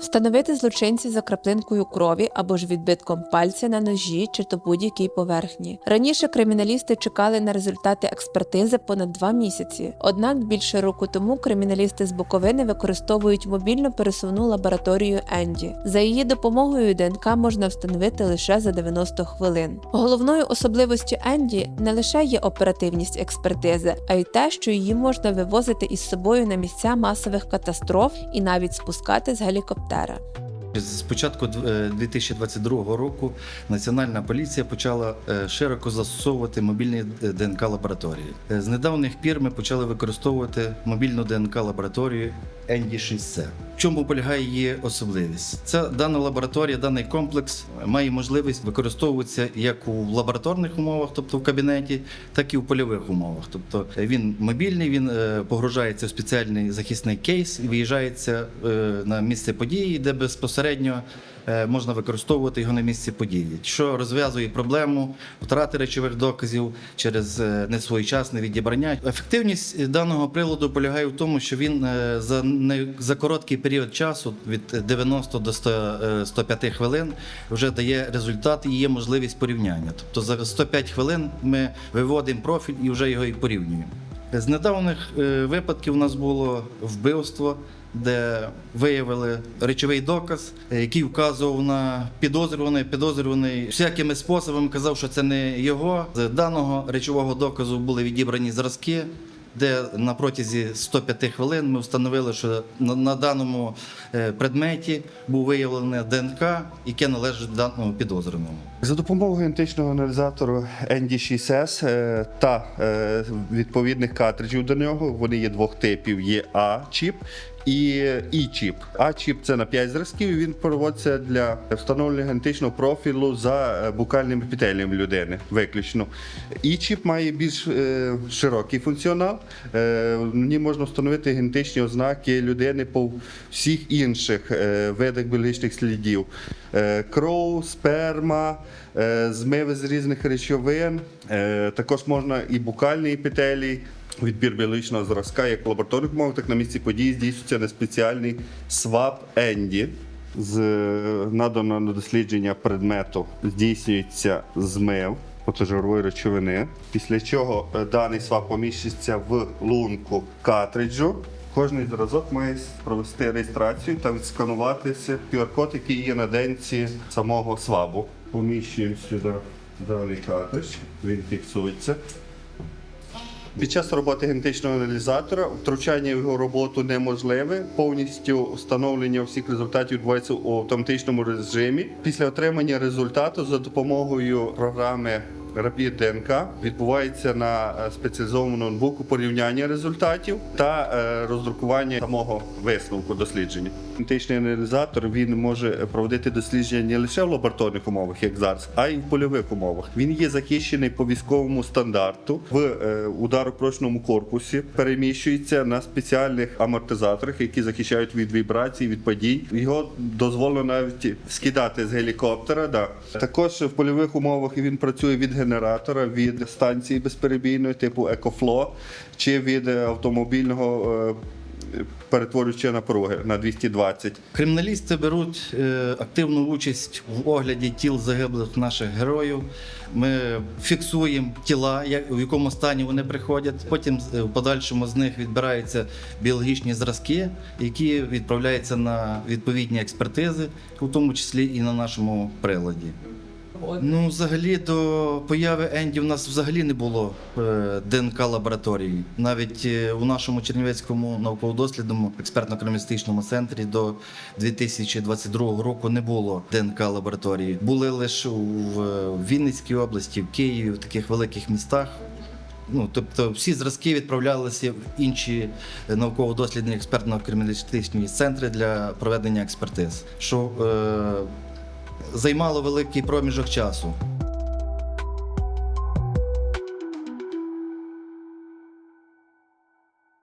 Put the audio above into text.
Встановити злочинців за краплинкою крові або ж відбитком пальця на ножі чи то будь-якій поверхні. Раніше криміналісти чекали на результати експертизи понад два місяці. Однак більше року тому криміналісти з Буковини використовують мобільно пересувну лабораторію Енді. За її допомогою ДНК можна встановити лише за 90 хвилин. Головною особливостю Енді не лише є оперативність експертизи, а й те, що її можна вивозити із собою на місця масових катастроф і навіть спускати з гелікоптера. З початку е, 2022 року Національна поліція почала е, широко застосовувати мобільні е, ДНК лабораторії. Е, З недавніх пір ми почали використовувати мобільну ДНК лабораторію ND6C. В чому полягає її особливість? Ця дана лабораторія, даний комплекс має можливість використовуватися як у лабораторних умовах, тобто в кабінеті, так і в польових умовах. Тобто він мобільний, він е, погружається в спеціальний захисний кейс і виїжджається е, на місце події, де безпосередньо е, можна використовувати його на місці події, що розв'язує проблему втрати речових доказів через несвоєчасне відібрання. Ефективність даного приладу полягає в тому, що він за не за короткий період часу від 90 до 100, е, 105 хвилин вже дає результат і є можливість порівняння. Тобто за 105 хвилин ми виводимо профіль і вже його і порівнюємо. З недавніх е, випадків у нас було вбивство, де виявили речовий доказ, який вказував на підозрюваний. Підозрюваний всякими способами казав, що це не його. З даного речового доказу були відібрані зразки. Де на протязі 105 хвилин ми встановили, що на, даному е, предметі був виявлене ДНК, яке належить даному підозрюваному. За допомогою генетичного аналізатору ND6S е, та е, відповідних картриджів до нього, вони є двох типів: є А-чіп і І-чіп. А-чіп це на 5 зразків. і Він проводиться для встановлення генетичного профілю за е, букальним епітелієм людини. Виключно. І-чіп має більш е, широкий функціонал. Е, в ній можна встановити генетичні ознаки людини по всіх інших е, видах біологічних слідів: Е, кров, сперма, е, змиви з різних речовин. Е, Також можна і букальний епітелій. Відбір біологічного зразка як лабораторних умовах, так на місці події здійснюється на спеціальний свап Енді. З е, надано на дослідження предмету здійснюється змив фотожирової речовини, після чого е, даний свап поміщується в лунку картриджу. Кожний зразок має провести реєстрацію та відскануватися QR-код, який є на денці самого свабу. Поміщуємо сюди даний картридж, він фіксується. Під час роботи генетичного аналізатора втручання в його роботу неможливе. Повністю встановлення всіх результатів відбувається у автоматичному режимі. Після отримання результату за допомогою програми Rapid ДНК відбувається на е, спеціалізованому ноутбуку порівняння результатів та е, роздрукування самого висновку дослідження. Генетичний аналізатор він може проводити дослідження не лише в лабораторних умовах, як зараз, а й в польових умовах. Він є захищений по військовому стандарту в е, ударопрочному корпусі, переміщується на спеціальних амортизаторах, які захищають від вібрацій, від падінь. Його дозволено навіть скидати з гелікоптера. Да. Також в польових умовах він працює від генератора, від станції безперебійної, типу Екофло, чи від е, автомобільного. е, Перетворюючи напруги на 220. Криміналісти беруть е, активну участь в огляді тіл загиблих наших героїв. Ми фіксуємо тіла, як, в якому стані вони приходять. Потім в подальшому з них відбираються біологічні зразки, які відправляються на відповідні експертизи, у тому числі і на нашому приладі. Ну, взагалі, до появи Енді в нас взагалі не було е, ДНК лабораторії. Навіть е, у нашому Чернівецькому науково-дослідному експертно-криміналістичному центрі до 2022 року не було ДНК лабораторії. Були лише в Вінницькій області, в Києві, в таких великих містах. Ну, тобто всі зразки відправлялися в інші науково-дослідні експертно-криміналістичні центри для проведення експертиз, що е, займало великий проміжок часу.